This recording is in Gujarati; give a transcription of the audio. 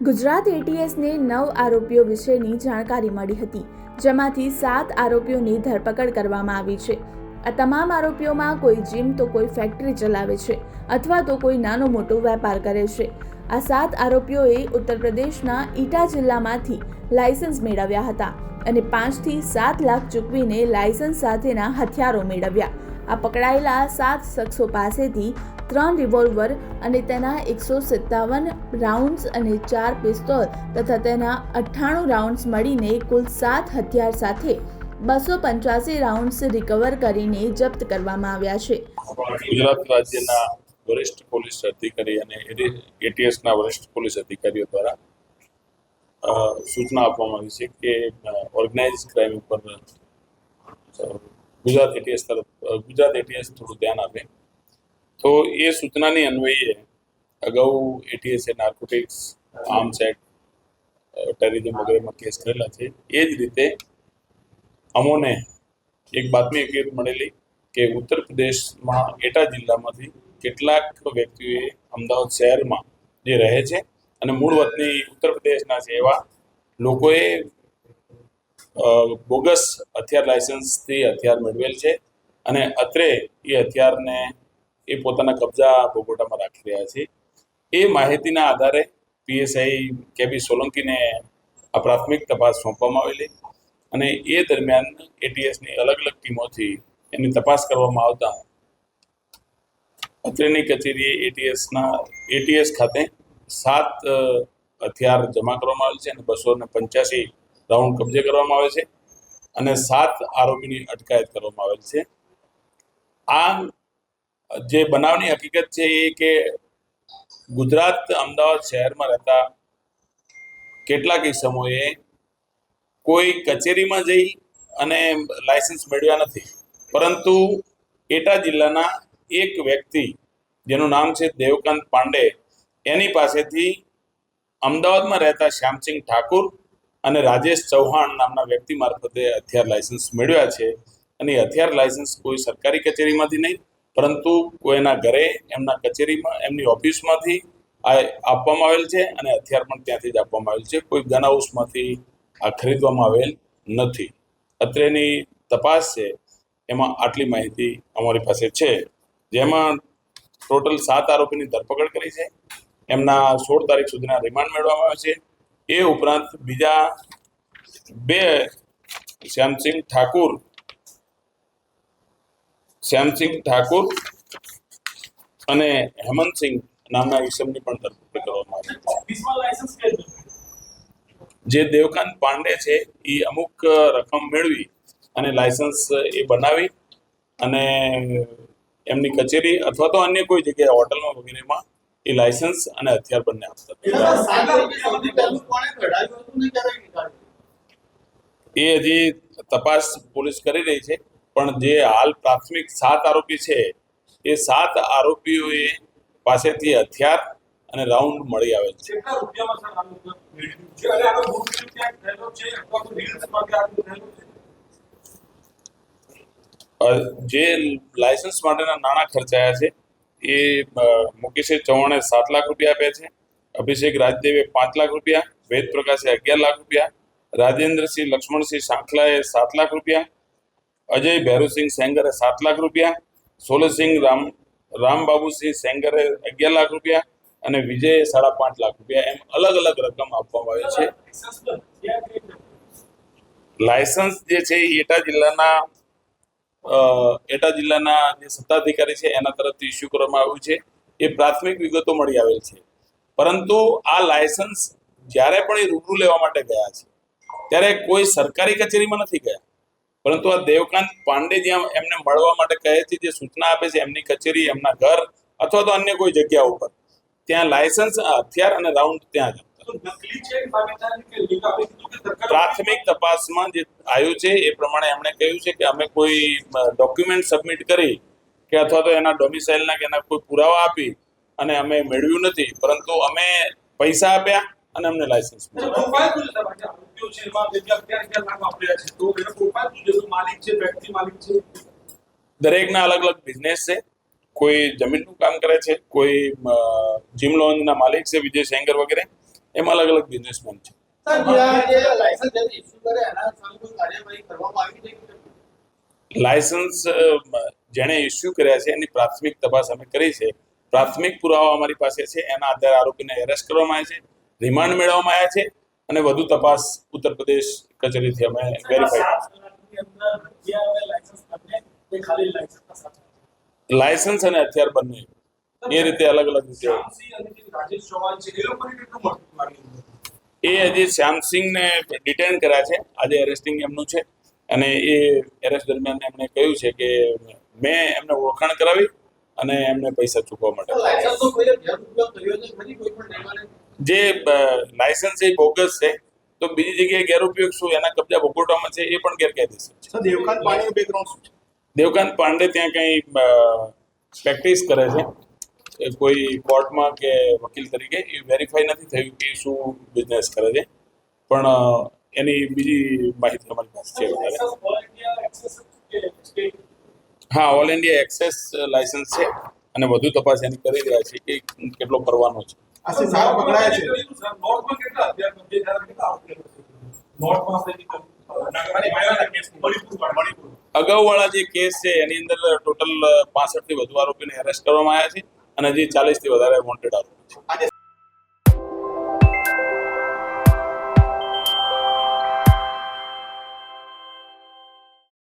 ગુજરાત એટીએસને નવ આરોપીઓ વિશેની જાણકારી મળી હતી, જેમાંથી સાત આરોપીઓની ધરપકડ કરવામાં આવી છે. આ તમામ આરોપીઓમાં કોઈ જીમ તો કોઈ ફેક્ટરી ચલાવે છે અથવા તો કોઈ નાનો મોટો વેપાર કરે છે. આ સાત આરોપીઓએ ઉત્તર પ્રદેશના ઈટા જિલ્લામાંથી લાયસન્સ મેળવ્યા હતા અને પાંચથી સાત લાખ ચૂકવીને લાયસન્સ સાથેના હથિયારો મેળવ્યા. આ પકડાયેલા સાત શખ્સો પાસેથી ત્રણ રિવોલ્વર અને તેના એકસો સત્તાવન રાઉન્ડ્સ અને ચાર પિસ્તોલ તથા તેના અઠ્ઠાણું રાઉન્ડ્સ મળીને કુલ સાત હથિયાર સાથે બસો પંચ્યાસી રાઉન્ડ્સ રિકવર કરીને જપ્ત કરવામાં આવ્યા છે. ગુજરાત રાજ્યના વરિષ્ઠ પોલીસ અધિકારી અને એટીએસના વરિષ્ઠ પોલીસ અધિકારીઓ દ્વારા સૂચના આપવામાં આવી છે કે ઓર્ગેનાઇઝ ક્રાઇમ ઉપર ગુજરાત એટીએસ તરફ ગુજરાત એટીએસ થોડું ધ્યાન આપે. તો એ સૂચનાની અન્વયે અગાઉ એટીએસે નાર્કોટિક્સ આર્મ્સ એક્ટ ટેરરિઝમ વગેરેમાં કેસ કરેલા છે. એ જ રીતે અમોને એક બાતમી એક મળેલી કે ઉત્તર પ્રદેશમાં એટા જિલ્લામાંથી કેટલાક વ્યક્તિઓએ અમદાવાદ શહેરમાં જે રહે છે અને મૂળ વતની ઉત્તર પ્રદેશના છે એવા લોકોએ બોગસ હથિયાર લાયસન્સથી હથિયાર મેળવેલ છે અને અત્રે એ હથિયારને એ પોતાના કબજા બોગોટામાં રાખી રહ્યા છે. એ માહિતીના આધારે પીએસઆઈ કેબી સોલંકીને આ પ્રાથમિક તપાસ સોંપવામાં આવેલી અને એ દરમિયાન એટીએસની અલગ અલગ ટીમોથી એની તપાસ કરવામાં આવતા અત્રેની કચેરીએ એટીએસના, એટીએસ ખાતે સાત હથિયાર જમા કરવામાં આવેલ છે અને બસો ને પંચ્યાસી રાઉન્ડ કબજે કરવામાં આવે છે અને સાત આરોપીની અટકાયત કરવામાં આવેલ છે. આ જે બનાવની હકીકત છે એ કે ગુજરાત અમદાવાદ શહેરમાં રહેતા કેટલાક સમયે કોઈ કચેરીમાં જઈ અને લાયસન્સ મેળવ્યા નથી. પરંતુ એટા જિલ્લાના એક વ્યક્તિ, જેનું નામ છે દેવકાંત પાંડે, એની પાસેથી અમદાવાદમાં રહેતા શ્યામસિંહ ઠાકુર અને રાજેશ ચૌહાણ નામના વ્યક્તિ મારફતે હથિયાર લાયસન્સ મેળવ્યા છે. અને હથિયાર લાયસન્સ કોઈ સરકારી કચેરીમાંથી નહીં, પરંતુ કોઈના ઘરે, એમના કચેરીમાં, એમની ઓફિસમાંથી આ આપવામાં આવેલ છે અને હથિયાર પણ ત્યાંથી જ આપવામાં આવેલ છે. કોઈ ગન હાઉસમાંથી આ ખરીદવામાં આવેલ નથી. અત્રેની તપાસ છે. એમાં આટલી માહિતી અમારી પાસે છે. જેમાં ટોટલ સાત આરોપીની ધરપકડ કરી છે. એમના સોળ તારીખ સુધીના રિમાન્ડ મેળવવામાં આવે છે. એ ઉપરાંત બીજા બે શ્યામસિંહ ઠાકુર. શ્યામસિંહ ઠાકુર અને હેમંતસિંહ નામના ઈસમની પણ ધરપકડ કરવામાં આવી છે. જે દેવકાંત પાંડે છે એ અમુક રકમ મેળવી અને લાયસન્સ એ બનાવી અને એમની કચેરી અથવા તો અન્ય કોઈ જગ્યાએ હોટલમાં વગેરેમાં એ લાયસન્સ અને હથિયાર બંને આપતા. એ હજી તપાસ પોલીસ કરી રહી છે પણ જે હાલ પ્રાથમિક સાત આરોપી છે એ સાત આરોપીઓએ પાસેથી હથિયાર અને રાઉન્ડ મળી આવે છે. જે લાયસન્સ માટેના નાણાં ખર્ચાયા છે એ મુકેશે ચૌહાણે સાત લાખ રૂપિયા આપ્યા છે. અભિષેક રાજદેવે પાંચ લાખ રૂપિયા, વેદ પ્રકાશે અગિયાર લાખ રૂપિયા, રાજેન્દ્રસિંહ લક્ષ્મણસિંહ સાંખલાએ સાત લાખ રૂપિયા, અજય ભૈરુસિંહ સેંગરે સાત લાખ રૂપિયા, સોલસિંહ રામ, રામબાબુસિંહ સેંગરે અગિયાર લાખ રૂપિયા અને વિજયે સાડા પાંચ લાખ રૂપિયા એમ અલગ અલગ રકમ આપવામાં આવી છે. લાયસન્સ જે છે એટા જિલ્લાના એટા જિલ્લાના જે સત્તાધિકારી છે, એના તરફથી ઇસ્યુ કરવામાં આવ્યું છે. એ પ્રાથમિક વિગતો મળી આવેલ છે. પરંતુ આ લાયસન્સ જ્યારે પણ એ રૂબરૂ લેવા માટે ગયા છે, ત્યારે કોઈ સરકારી કચેરીમાં નથી ગયા. પરંતુ આ દેવકાંત પાંડે જ્યાં એમને મળવા માટે કહે છે, જે સૂચના આપે છે, એમની કચેરી, એમના ઘર અથવા તો અન્ય કોઈ જગ્યા ઉપર, ત્યાં લાયસન્સ હથિયાર અને રાઉન્ડ ત્યાં જ. પ્રાથમિક તપાસમાં જે આવ્યું છે એ પ્રમાણે એમણે કહ્યું છે કે અમે કોઈ ડોક્યુમેન્ટ સબમિટ કરી કે અથવા તો એના ડોમિસાઇલના કે એના કોઈ પુરાવા આપી અને અમે મેળવ્યું નથી. પરંતુ અમે પૈસા આપ્યા અને અમને લાયસન્સ દરેકના અલગ અલગ બિઝનેસ છે. કોઈ જમીનનું કામ કરે છે કોઈ જીમ લોન્જના માલિક છે વિજય સેંગર વગેરે. એમાં અલગ અલગ બિઝનેસમેન છે. લાયસન્સ જેણે ઇસ્યુ કર્યા છે એની પ્રાથમિક તપાસ અમે કરી છે. પ્રાથમિક પુરાવા અમારી પાસે છે એના આધારે આરોપીને એરેસ્ટ કરવામાં આવ્યા છે રિમાન્ડ મેળવવામાં આવ્યા છે અને વધુ તપાસ ઉત્તર પ્રદેશ કચેરીથી અમે વેરીફાઈ લાયસન્સ અને હથિયાર બંને. એ રીતે અલગ અલગ રીતે એ હજી શ્યામસિંહને ડિટેન કર્યા છે. આજે એરેસ્ટિંગ એમનું છે. અને એ એરેસ્ટ દરમિયાન એમણે કહ્યું છે કે મેં એમને ઓળખાણ કરાવી અને એમને પૈસા ચૂકવા માટે. જે લાયસન્સ એ બોગસ છે તો બીજી જગ્યાએ ગેરઉપયોગ શું? એના કબજા ભોગવટામાં છે એ પણ ગેરકાયદેસર છે. દેવકાંત પાંડે બેકગ્રાઉન્ડ શું છે? દેવકાંત પાંડે ત્યાં કંઈ પ્રેક્ટિસ કરે છે. કોઈ કોર્ટમાં કે વકીલ તરીકે એ વેરીફાઈ નથી થયું કે શું બિઝનેસ કરે છે. પણ એની બીજી માહિતી અમારી પાસે છે વધારે. હા ઓલ ઇન્ડિયા એક્સેસ લાયસન્સ છે અને વધુ તપાસ એની કરી રહ્યા છે કે કેટલો કરવાનો છે. અગાઉવાળા જે કેસ છે એની અંદર ટોટલ પાસઠથી વધુ આરોપીને એરેસ્ટ કરવામાં આવ્યા છે. અને હજી ચાલીસથી વધારે વોન્ટેડ આરોપી છે.